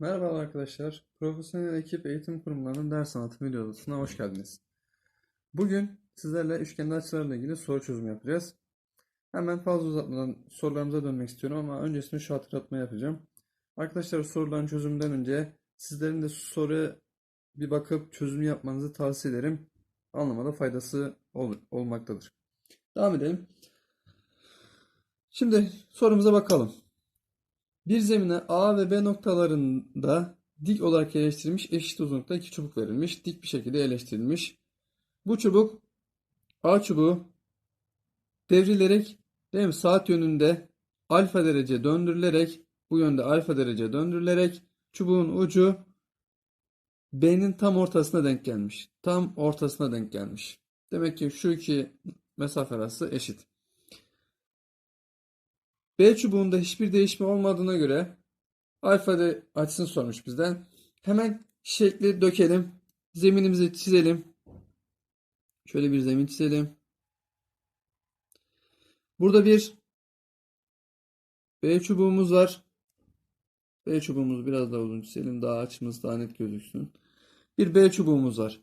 Merhaba arkadaşlar. Profesyonel ekip eğitim kurumlarının ders anlatım videosuna hoş geldiniz. Bugün sizlerle üçgenli açılarla ilgili soru çözümü yapacağız. Hemen fazla uzatmadan sorularımıza dönmek istiyorum ama öncesinde şu hatırlatma yapacağım. Arkadaşlar soruların çözümünden önce sizlerin de soruya bir bakıp çözüm yapmanızı tavsiye ederim. Anlamada faydası ol- olmaktadır. Devam edelim. Şimdi sorumuza bakalım. Bir zemine A ve B noktalarında dik olarak yerleştirilmiş eşit uzunlukta iki çubuk verilmiş. Dik bir şekilde yerleştirilmiş. Bu çubuk A çubuğu devrilerek değil mi, saat yönünde alfa derece döndürülerek bu yönde alfa derece döndürülerek çubuğun ucu B'nin tam ortasına denk gelmiş. Tam ortasına denk gelmiş. Demek ki şu iki mesafe arası eşit. B çubuğunda hiçbir değişme olmadığına göre alfa de açısını sormuş bizden. Hemen şekli dökelim. Zeminimizi çizelim. Şöyle bir zemin çizelim. Burada bir B çubuğumuz var. B çubuğumuzu biraz daha uzun çizelim. Daha açımız daha net gözüksün. Bir B çubuğumuz var.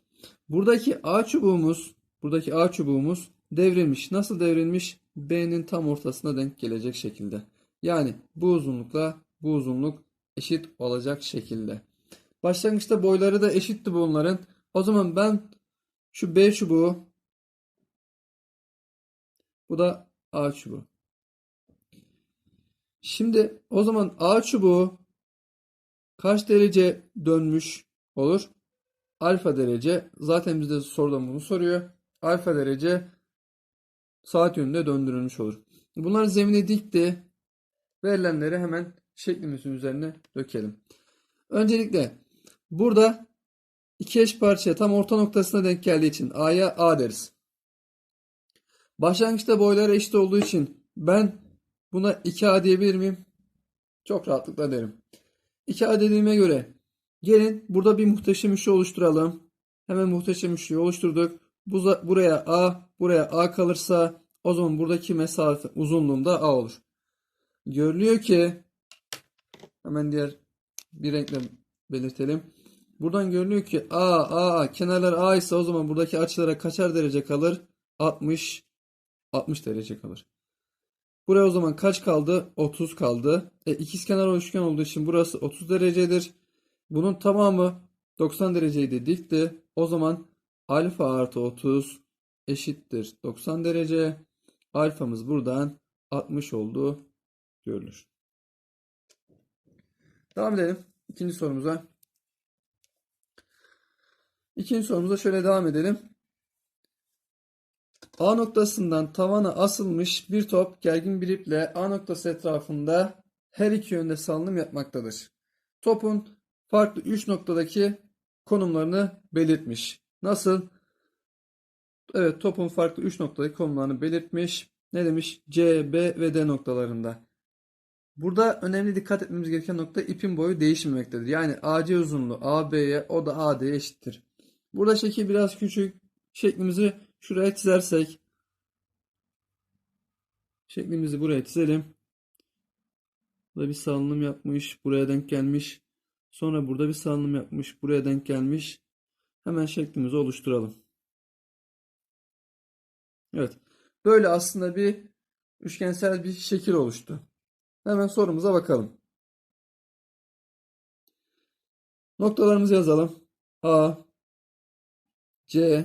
Buradaki A çubuğumuz, buradaki A çubuğumuz devrilmiş. Nasıl devrilmiş? B'nin tam ortasına denk gelecek şekilde. Yani bu uzunlukla bu uzunluk eşit olacak şekilde. Başlangıçta boyları da eşitti bunların. O zaman ben şu B çubuğu bu da A çubuğu. Şimdi o zaman A çubuğu kaç derece dönmüş olur? Alfa derece. Zaten bizde sorudan bunu soruyor. Alfa derece saat yönünde döndürülmüş olur. Bunlar zemine dikti. Verilenleri hemen şeklimizin üzerine dökelim. Öncelikle burada iki eş parçaya tam orta noktasına denk geldiği için A'ya A deriz. Başlangıçta boyları eşit olduğu için ben buna 2A diyebilir miyim? Çok rahatlıkla derim. 2A dediğime göre gelin burada bir muhteşem üçlü oluşturalım. Hemen muhteşem üçlüyü oluşturduk. Bu, buraya A, buraya A kalırsa o zaman buradaki mesafe uzunluğunda A olur. Görülüyor ki hemen diğer bir renkle belirtelim. Buradan görülüyor ki A, A, kenarlar A ise o zaman buradaki açılara kaçar derece kalır? 60 60 derece kalır. Buraya o zaman kaç kaldı? 30 kaldı. E, ikizkenar üçgen olduğu için burası 30 derecedir. Bunun tamamı 90 dereceydi dikti. O zaman alfa artı 30 eşittir 90 derece. Alfamız buradan 60 oldu görülür. Devam edelim ikinci sorumuza. İkinci sorumuza şöyle devam edelim. A noktasından tavana asılmış bir top gergin bir iple A noktası etrafında her iki yönde salınım yapmaktadır. Topun farklı 3 noktadaki konumlarını belirtmiş. Nasıl? Evet topun farklı 3 noktadaki konumlarını belirtmiş. Ne demiş? C, B ve D noktalarında. Burada önemli dikkat etmemiz gereken nokta ipin boyu değişmemektedir. Yani AC uzunluğu AB'ye o da AD'ye eşittir. Burada şekil biraz küçük. Şeklimizi şuraya çizersek şeklimizi buraya çizelim. Burada bir salınım yapmış. Buraya denk gelmiş. Sonra burada bir salınım yapmış. Buraya denk gelmiş. Hemen şeklimizi oluşturalım. Evet. Böyle aslında bir üçgensel bir şekil oluştu. Hemen sorumuza bakalım. Noktalarımızı yazalım. A, C,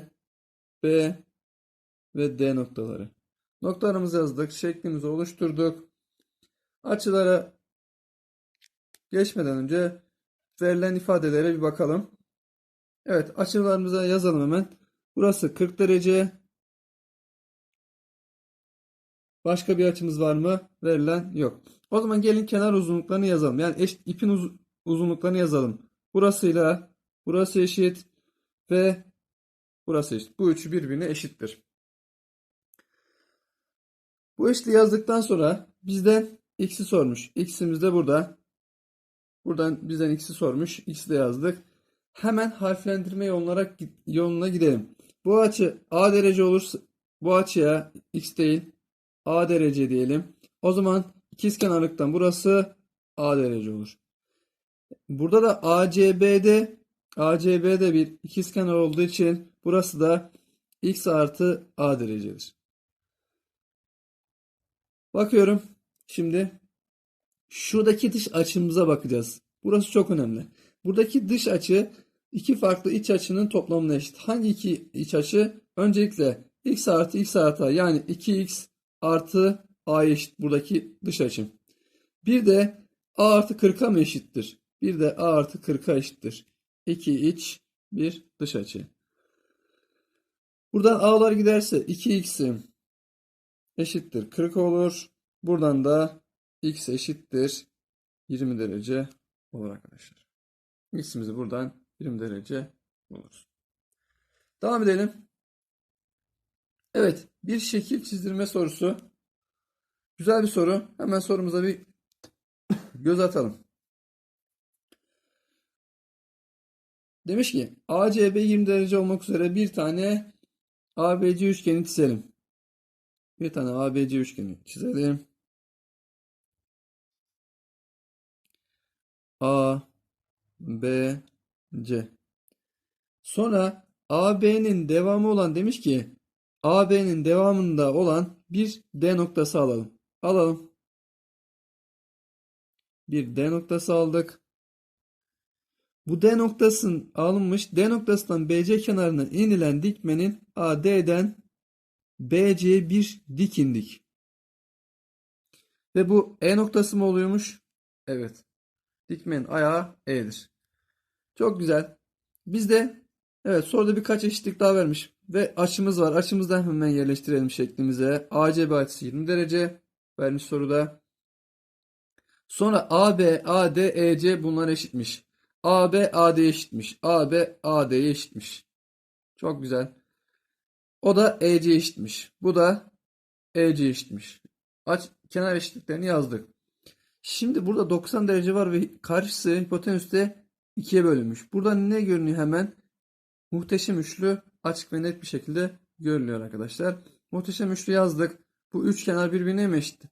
B ve D noktaları. Noktalarımızı yazdık. Şeklimizi oluşturduk. Açılara geçmeden önce verilen ifadelere bir bakalım. Evet açılarımıza yazalım hemen. Burası 40 derece. Başka bir açımız var mı? Verilen yok. O zaman gelin kenar uzunluklarını yazalım. Yani eşit, ipin uz uzunluklarını yazalım. Burasıyla burası eşit ve burası eşit. Bu üçü birbirine eşittir. Bu eşitliği yazdıktan sonra bizden x'i sormuş. X'imiz de burada. Buradan bizden x'i sormuş. X'i de yazdık. Hemen harflendirme yoluna, yoluna gidelim. Bu açı a derece olursa bu açıya x değil a derece diyelim. O zaman ikizkenarlıktan burası a derece olur. Burada da ACB'de ACB'de bir ikizkenar olduğu için burası da x artı a derecedir. Bakıyorum. Şimdi şuradaki dış açımıza bakacağız. Burası çok önemli. Buradaki dış açı iki farklı iç açının toplamına eşit. Hangi iki iç açı? Öncelikle x artı x artı yani 2x artı a eşit buradaki dış açım. Bir de a artı 40'a mı eşittir? Bir de a artı 40'a eşittir. 2 iç, bir dış açı. Buradan a'lar giderse 2x'im eşittir 40 olur. Buradan da x eşittir 20 derece olur arkadaşlar. X'imizi buradan 20 derece buluruz. Devam edelim. Evet, bir şekil çizdirme sorusu. Güzel bir soru. Hemen sorumuza bir göz atalım. Demiş ki ACB 20 derece olmak üzere bir tane ABC üçgeni çizelim. Bir tane ABC üçgeni çizelim. A, B, C. Sonra AB'nin devamı olan demiş ki AB'nin devamında olan bir D noktası alalım. Alalım. Bir D noktası aldık. Bu D noktasının alınmış. D noktasından BC kenarına inilen dikmenin AD'den BC'ye bir dik indik. Ve bu E noktası mı oluyormuş? Evet. Dikmenin ayağı E'dir. Çok güzel. Bizde evet soruda birkaç eşitlik daha vermiş. Ve açımız var. Açımızdan hemen yerleştirelim şeklimize. ACB açısı 20 derece vermiş soruda. Sonra AB, AD, EC bunlar eşitmiş. AB, AD eşitmiş. AB, AD'ye eşitmiş. Çok güzel. O da EC eşitmiş. Bu da EC eşitmiş. Aç, kenar eşitliklerini yazdık. Şimdi burada 90 derece var ve karşısı hipotenüste ikiye bölünmüş. Burada ne görünüyor hemen? Muhteşem üçlü açık ve net bir şekilde görülüyor arkadaşlar. Muhteşem üçlü yazdık. Bu üç kenar birbirine mi eşit?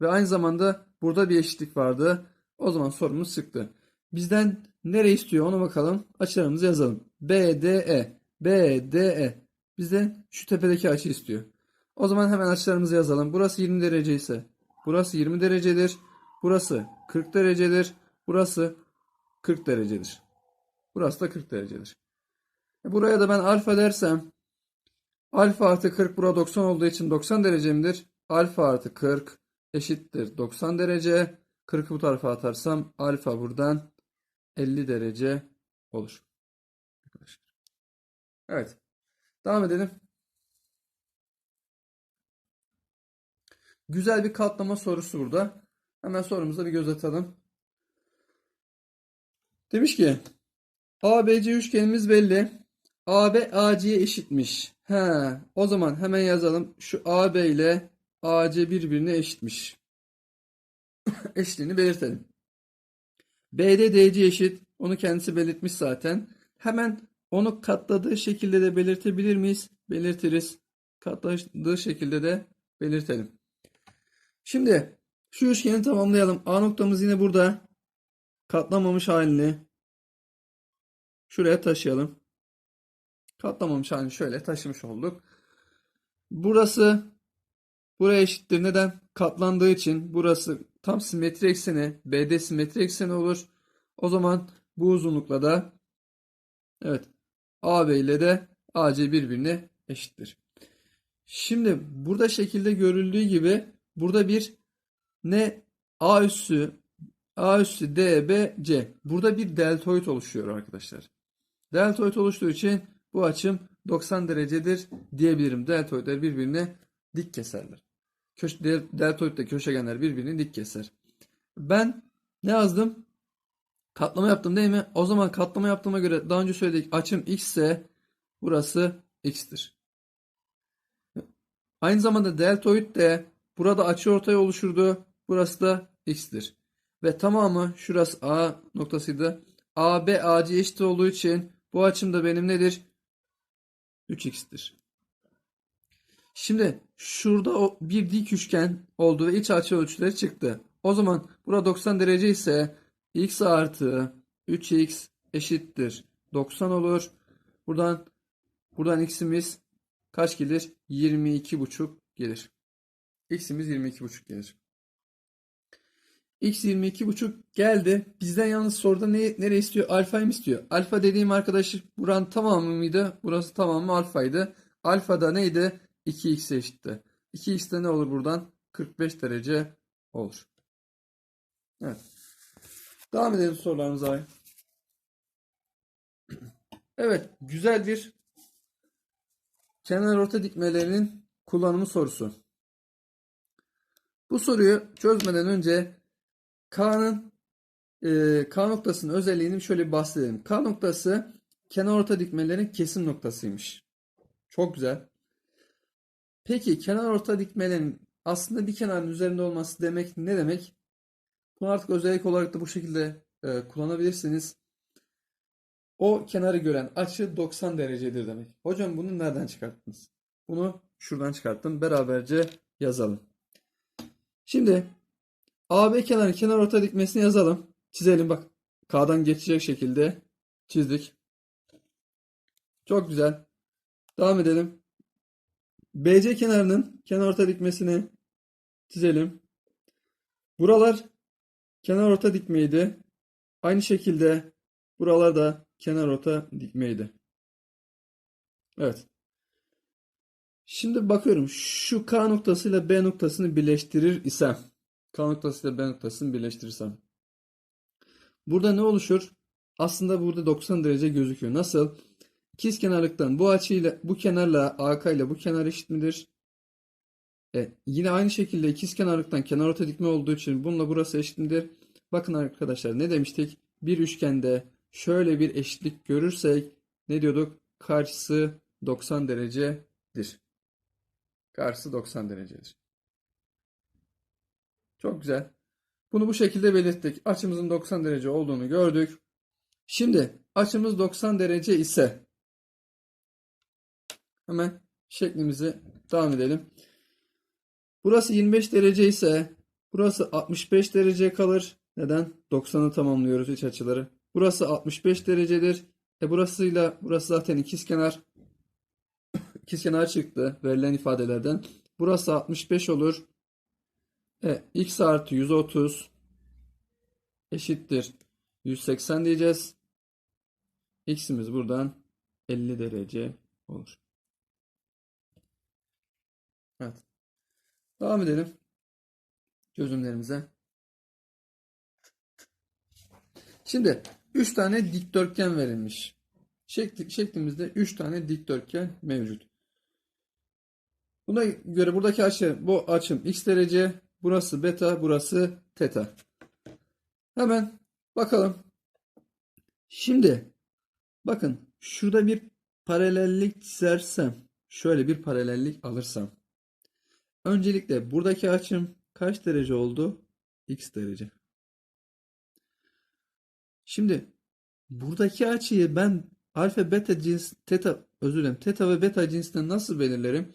Ve aynı zamanda burada bir eşitlik vardı. O zaman sorumuz çıktı. Bizden nereye istiyor ona bakalım. Açılarımızı yazalım. BDE. BDE. Bizden şu tepedeki açı istiyor. O zaman hemen açılarımızı yazalım. Burası 20 derece ise burası 20 derecedir. Burası 40 derecedir. Burası 40 derecedir. Burası da 40 derecedir. E, Buraya da ben alfa dersem alfa artı 40 burada 90 olduğu için 90 derecemdir. Alfa artı 40 eşittir 90 derece. 40'ı bu tarafa atarsam alfa buradan 50 derece olur. Evet. Devam edelim. Güzel bir katlama sorusu burada. Hemen sorumuza bir göz atalım. Demiş ki ABC üçgenimiz belli. AB AC'ye eşitmiş. He, o zaman hemen yazalım. Şu AB ile AC birbirine eşitmiş. Eşitliğini belirtelim. BD DC eşit. Onu kendisi belirtmiş zaten. Hemen onu katladığı şekilde de belirtebilir miyiz? Belirtiriz. Katladığı şekilde de belirtelim. Şimdi şu üçgeni tamamlayalım. A noktamız yine burada. Katlamamış halini şuraya taşıyalım. Katlamamış halini şöyle taşımış olduk. Burası buraya eşittir. Neden? Katlandığı için burası tam simetri ekseni. BD simetri ekseni olur. O zaman bu uzunlukla da evet AB ile de AC birbirine eşittir. Şimdi burada şekilde görüldüğü gibi burada bir ne A üssü A üssü D, B, C. Burada bir deltoid oluşuyor arkadaşlar. Deltoid oluştuğu için bu açım 90 derecedir diyebilirim. Deltoidler birbirine dik keserler. Köş, deltoid de köşegenler birbirini dik keser. Ben ne yazdım? Katlama yaptım değil mi? O zaman katlama yaptığıma göre daha önce söyledik açım x ise burası x'tir. Aynı zamanda deltoid de burada açı ortaya oluşurdu. Burası da x'tir. Ve tamamı şurası A noktasıydı. AB AC eşit olduğu için bu açım da benim nedir? 3x'tir. Şimdi şurada bir dik üçgen oldu ve iç açı ölçüleri çıktı. O zaman burada 90 derece ise x artı 3x eşittir 90 olur. Buradan buradan x'imiz kaç gelir? 22,5 gelir. X'imiz 22,5 gelir. X 22,5 geldi. Bizden yalnız soruda ne, nereye istiyor? Alfayı mı istiyor? Alfa dediğim arkadaş buranın tamamı mıydı? Burası tamamı alfaydı. Alfa da neydi? 2x eşitti. 2x'te ne olur buradan? 45 derece olur. Evet. Devam edelim sorularımıza. Evet, güzel bir kenar orta dikmelerinin kullanımı sorusu. Bu soruyu çözmeden önce K'nın e, K noktasının özelliğini şöyle bir bahsedelim. K noktası kenar orta dikmelerin kesim noktasıymış. Çok güzel. Peki kenar orta dikmelerin aslında bir kenarın üzerinde olması demek ne demek? Bunu artık özellik olarak da bu şekilde e, kullanabilirsiniz. O kenarı gören açı 90 derecedir demek. Hocam bunu nereden çıkarttınız? Bunu şuradan çıkarttım. Beraberce yazalım. Şimdi AB kenarı kenar orta dikmesini yazalım. Çizelim bak. K'dan geçecek şekilde çizdik. Çok güzel. Devam edelim. BC kenarının kenar orta dikmesini çizelim. Buralar kenar orta dikmeydi. Aynı şekilde buralar da kenar orta dikmeydi. Evet. Şimdi bakıyorum. Şu K noktasıyla B noktasını birleştirir isem K noktasıyla B noktasını birleştirirsem burada ne oluşur? Aslında burada 90 derece gözüküyor. Nasıl? İkiz kenarlıktan bu açıyla bu kenarla AK ile bu kenar eşit midir? E, yine aynı şekilde ikiz kenarlıktan kenar orta dikme olduğu için bununla burası eşit midir? Bakın arkadaşlar ne demiştik? Bir üçgende şöyle bir eşitlik görürsek ne diyorduk? Karşısı 90 derecedir. Karşısı 90 derecedir. Çok güzel. Bunu bu şekilde belirttik. Açımızın 90 derece olduğunu gördük. Şimdi açımız 90 derece ise hemen şeklimizi devam edelim. Burası 25 derece ise burası 65 derece kalır. Neden? 90'ı tamamlıyoruz iç açıları. Burası 65 derecedir. E burasıyla burası zaten ikizkenar. İkizkenar çıktı verilen ifadelerden. Burası 65 olur. E, x artı 130 eşittir 180 diyeceğiz. X'imiz buradan 50 derece olur. Evet. Devam edelim. Çözümlerimize. Şimdi 3 tane dikdörtgen verilmiş. Şekli, şeklimizde 3 tane dikdörtgen mevcut. Buna göre buradaki açı bu açım x derece, burası beta, burası teta. Hemen bakalım. Şimdi bakın şurada bir paralellik çizersem, şöyle bir paralellik alırsam. Öncelikle buradaki açım kaç derece oldu? X derece. Şimdi buradaki açıyı ben alfa beta cins teta özür dilerim teta ve beta cinsinden nasıl belirlerim?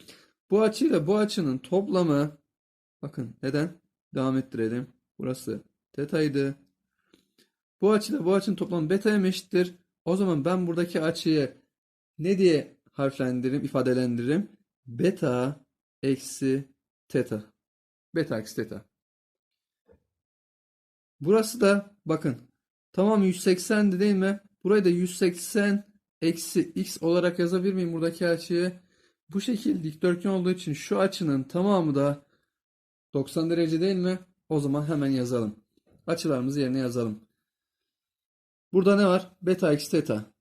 Bu açıyla bu açının toplamı bakın neden? Devam ettirelim. Burası tetaydı. Bu açıyla bu açının toplamı beta'ya eşittir. O zaman ben buradaki açıyı ne diye harflendiririm, ifadelendiririm? Beta eksi teta. Beta eksi teta. Burası da bakın tamam 180'di değil mi? Burayı da 180 eksi x olarak yazabilir miyim buradaki açıyı? Bu şekil dikdörtgen olduğu için şu açının tamamı da 90 derece değil mi? O zaman hemen yazalım. Açılarımızı yerine yazalım. Burada ne var? Beta eksi teta.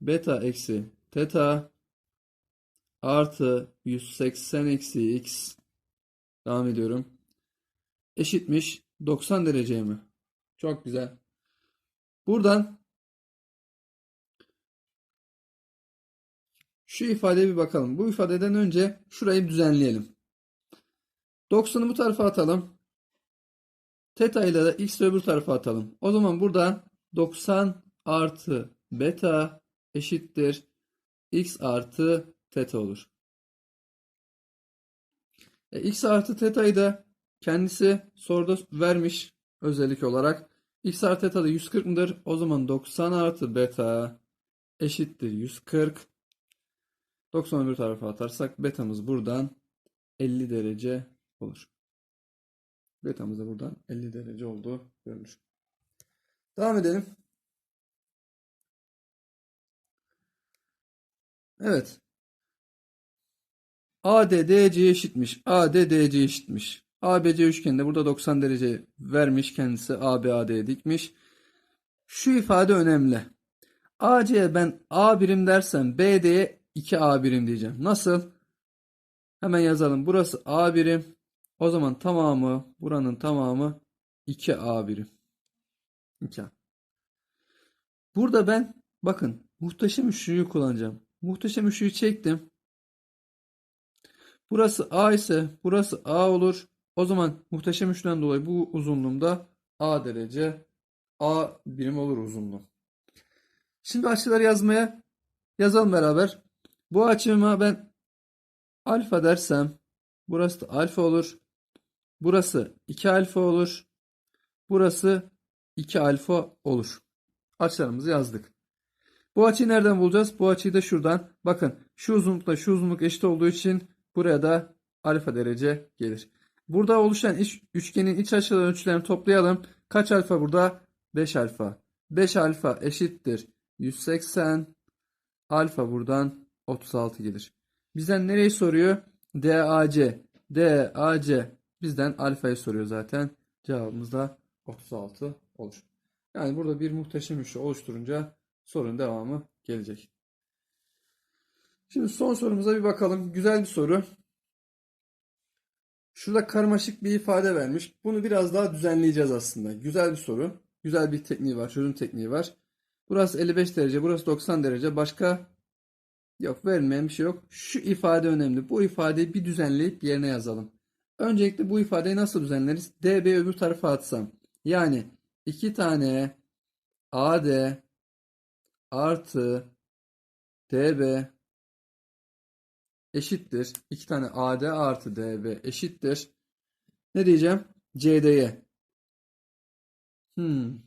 Beta eksi teta artı 180 eksi x devam ediyorum. Eşitmiş 90 dereceye mi? Çok güzel. Buradan şu ifadeye bir bakalım. Bu ifadeden önce şurayı düzenleyelim. 90'ı bu tarafa atalım. Teta ile de x öbür tarafa atalım. O zaman burada 90 artı beta eşittir x artı teta olur. E, x artı teta'yı da kendisi soruda vermiş özellik olarak. X artı theta da 140 mıdır? O zaman 90 artı beta eşittir 140. 90'ı bir tarafa atarsak betamız buradan 50 derece olur. Betamız da buradan 50 derece olduğu görülür. Devam edelim. Evet. AD DC'ye eşitmiş. AD DC'ye eşitmiş. ABC üçgeninde burada 90 derece vermiş kendisi AB AD'ye dikmiş. Şu ifade önemli. AC'ye ben A birim dersem BD'ye 2A birim diyeceğim. Nasıl? Hemen yazalım. Burası A birim. O zaman tamamı buranın tamamı 2A birim. 2A. Burada ben bakın muhteşem üçlüyü kullanacağım. Muhteşem üçlüyü çektim. Burası A ise burası A olur. O zaman muhteşem üçlüden dolayı bu uzunluğumda A derece A birim olur uzunluğu. Şimdi açıları yazmaya yazalım beraber. Bu açıma ben alfa dersem burası da alfa olur. Burası 2 alfa olur. Burası 2 alfa olur. Açılarımızı yazdık. Bu açıyı nereden bulacağız? Bu açıyı da şuradan. Bakın şu uzunlukla şu uzunluk eşit olduğu için buraya da alfa derece gelir. Burada oluşan iç, üçgenin iç açıları ölçülerini toplayalım. Kaç alfa burada? 5 alfa. 5 alfa eşittir 180. Alfa buradan 36 gelir. Bizden nereyi soruyor? DAC. DAC bizden alfayı soruyor zaten. Cevabımız da 36 olur. Yani burada bir muhteşem üçlü oluşturunca sorunun devamı gelecek. Şimdi son sorumuza bir bakalım. Güzel bir soru. Şurada karmaşık bir ifade vermiş. Bunu biraz daha düzenleyeceğiz aslında. Güzel bir soru. Güzel bir tekniği var. Çözüm tekniği var. Burası 55 derece. Burası 90 derece. Başka yok. Verilmeyen bir şey yok. Şu ifade önemli. Bu ifadeyi bir düzenleyip yerine yazalım. Öncelikle bu ifadeyi nasıl düzenleriz? DB öbür tarafa atsam. Yani iki tane AD artı DB eşittir. 2 tane AD artı DB eşittir. Ne diyeceğim? CD'ye. Hmm.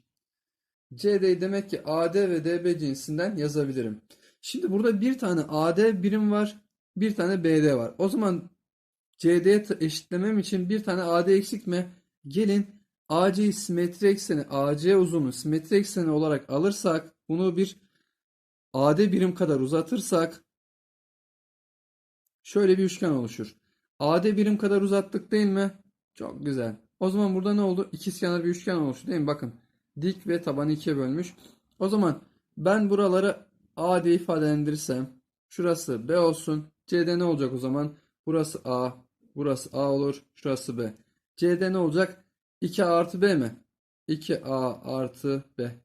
CD'yi demek ki AD ve DB cinsinden yazabilirim. Şimdi burada bir tane AD birim var. Bir tane BD var. O zaman CD'ye eşitlemem için bir tane AD eksik mi? Gelin AC'yi simetri ekseni, AC uzunluğu simetri ekseni olarak alırsak bunu bir AD birim kadar uzatırsak şöyle bir üçgen oluşur. AD birim kadar uzattık değil mi? Çok güzel. O zaman burada ne oldu? İkizkenar bir üçgen oluştu değil mi? Bakın dik ve tabanı ikiye bölmüş. O zaman ben buraları A diye ifadelendirirsem şurası B olsun. C'de ne olacak o zaman? Burası A, burası A olur, şurası B. C'de ne olacak? 2A artı B mi? 2A artı B.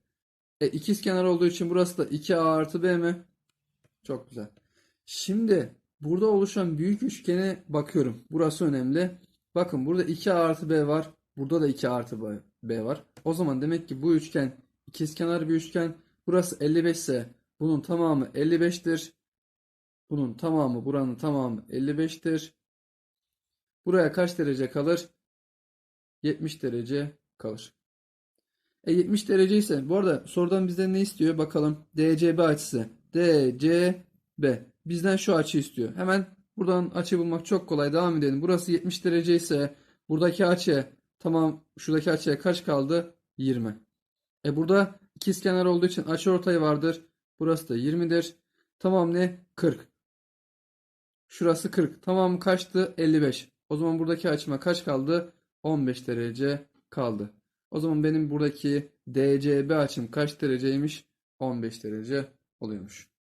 E ikizkenar olduğu için burası da 2A artı B mi? Çok güzel. Şimdi burada oluşan büyük üçgene bakıyorum. Burası önemli. Bakın burada 2A artı B var. Burada da 2 artı B var. O zaman demek ki bu üçgen ikizkenar bir üçgen. Burası 55 ise bunun tamamı 55'tir. Bunun tamamı buranın tamamı 55'tir. Buraya kaç derece kalır? 70 derece kalır. E 70 derece ise bu arada sorudan bizden ne istiyor? Bakalım. DCB açısı. DCB. Bizden şu açı istiyor. Hemen buradan açı bulmak çok kolay. Devam edelim. Burası 70 derece ise buradaki açı tamam şuradaki açıya kaç kaldı? 20. E burada ikizkenar olduğu için açı ortayı vardır. Burası da 20'dir. Tamam ne? 40. Şurası 40. Tamam kaçtı? 55. O zaman buradaki açıma kaç kaldı? 15 derece kaldı. O zaman benim buradaki DCB açım kaç dereceymiş? 15 derece oluyormuş.